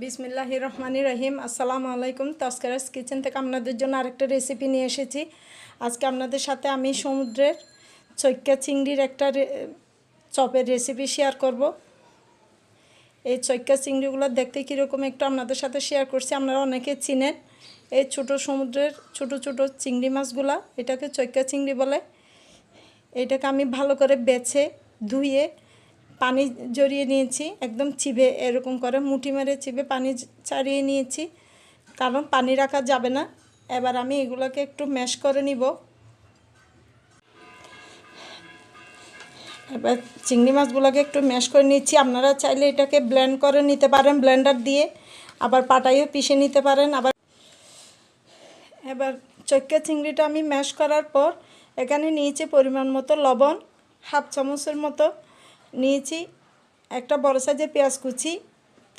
বিসমিল্লাহ রহমানি রহিম আসসালামু আলাইকুম। তস্করাস কিচেন থেকে আপনাদের জন্য আরেকটা রেসিপি নিয়ে এসেছি। আজকে আপনাদের সাথে আমি সমুদ্রের চৈক্কা চিংড়ির একটা চপের রেসিপি শেয়ার করব। এই চৈক্কা চিংড়িগুলো দেখতে কীরকম একটু আপনাদের সাথে শেয়ার করছি। আপনারা অনেকে চিনেন এই ছোট সমুদ্রের ছোট ছোট চিংড়ি মাছগুলা, এটাকে চৈক্কা চিংড়ি বলে। এটাকে আমি ভালো করে বেছে ধুয়ে পানি জড়িয়ে নিয়েছি, একদম চিবে এরকম করে মুঠি মেরে চিবে পানি ছাড়িয়ে নিয়েছি। কারণ পানি রাখা যাবে না। এবার আমি এগুলোকে একটু ম্যাশ করে নিব। এবার চিংড়ি মাছগুলোকে একটু ম্যাশ করে নিচ্ছি। আপনারা চাইলে এটাকে ব্লেন্ড করে নিতে পারেন, ব্লেন্ডার দিয়ে। আবার পাটাইও পিষে নিতে পারেন। আবার এবার চৈক্কা চিংড়িটা আমি ম্যাশ করার পর এখানে নিয়েছি পরিমাণ মতো লবণ, হাফ চামচের মতো নিয়েছি, একটা বড় সাইজের পেঁয়াজ কুচি,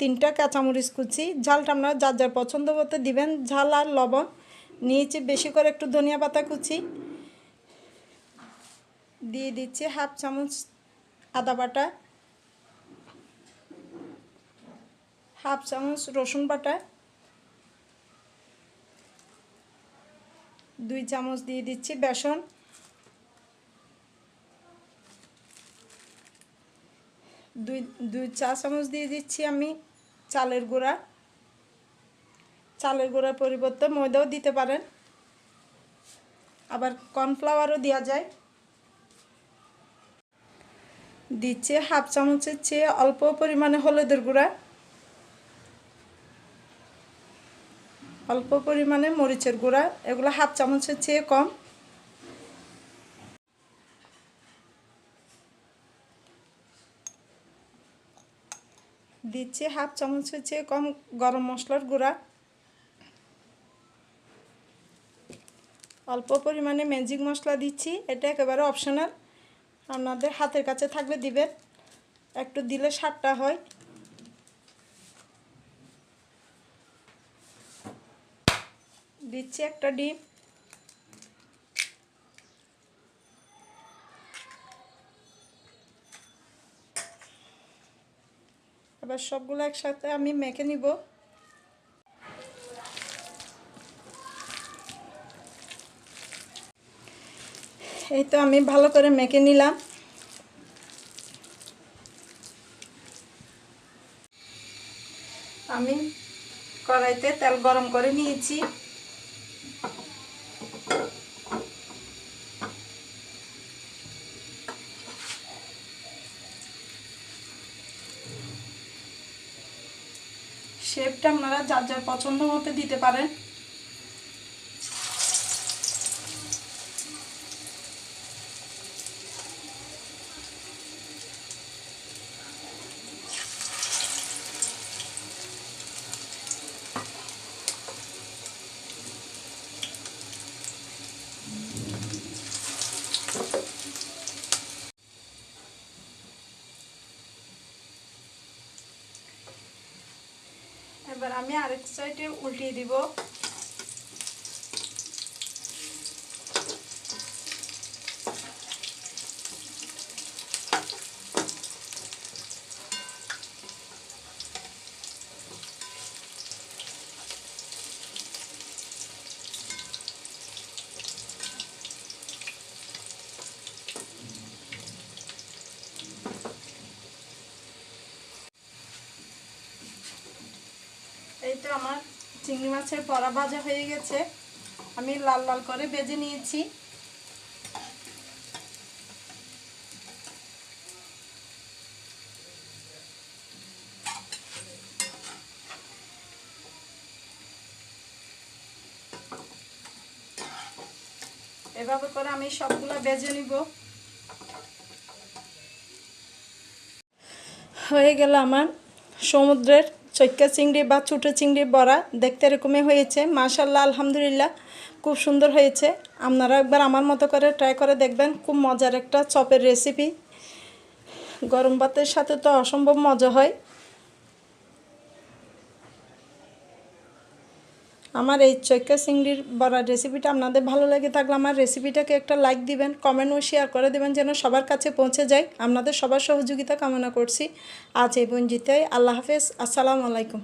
তিনটা কাঁচামরিচ কুচি, ঝালটা আপনারা যার যার পছন্দ মতো দিবেন, ঝাল আর লবণ। নিয়েছি বেশি করে একটু ধনিয়া পাতা কুচি। দিয়ে দিচ্ছি হাফ চামচ আদা বাটা। হাফ চামচ রসুন বাটা। দুই চামচ দিয়ে দিচ্ছি বেসন। দুই দুই চা চামচ দিয়ে দিচ্ছি আমি চালের গুঁড়া। চালের গুঁড়ার পরিবর্তে ময়দাও দিতে পারেন। আবার কর্নফ্লাওয়ারও দেওয়া যায়। দিচ্ছে হাফ চামচের চেয়ে অল্প পরিমাণে হলুদের গুঁড়া। অল্প পরিমাণে মরিচের গুঁড়া। এগুলো হাফ চামচের চেয়ে কম। দিচ্ছি হাফ চামচের চেয়ে কম গরম মশলার গুঁড়া। অল্প পরিমাণে ম্যাজিক মশলা দিচ্ছি, এটা একেবারে অপশনাল আপনাদের হাতের কাছে থাকলে দিবেন, একটু দিলে স্বাদটা হয়। দিচ্ছি একটা ডিম। এবার সবগুলো একসাথে আমি মেখে নিব। এই তো আমি ভালো করে মেখে নিলাম। আমি কড়াইতে তেল গরম করে নিয়েছি। শেপটা আপনারা যার যার পছন্দ মতো দিতে পারেন। এবার আমি আরেক সাইডে উল্টিয়ে দিব। তো আমার চিংড়ি মাছের পরা ভাজা হয়ে গেছে। আমি লাল লাল করে বেজে নিয়েছি। এভাবে করে আমি সবগুলো বেজে নিব। হয়ে গেল আমার সমুদ্রের চৈক্কা চিংড়ি বা ছোটো চিংড়ি বড়া দেখতে এরকমই হয়েছে। মাশাল্লাহ আলহামদুলিল্লাহ, খুব সুন্দর হয়েছে। আপনারা একবার আমার মতো করে ট্রাই করে দেখবেন, খুব মজার একটা চপের রেসিপি গরম ভাতের সাথে তো অসম্ভব মজা হয়। আমার এই চৈকা চিংড়ির বড়ার রেসিপিটা আপনাদের ভালো লাগে থাকলে আমার রেসিপিটাকে একটা লাইক দিবেন কমেন্ট ও শেয়ার করে দেবেন যেন সবার কাছে পৌঁছে যায়। আপনাদের সবার সহযোগিতা কামনা করছি। আজ এই বঞ্জিতে আল্লাহ হাফেজ। আসসালামু আলাইকুম।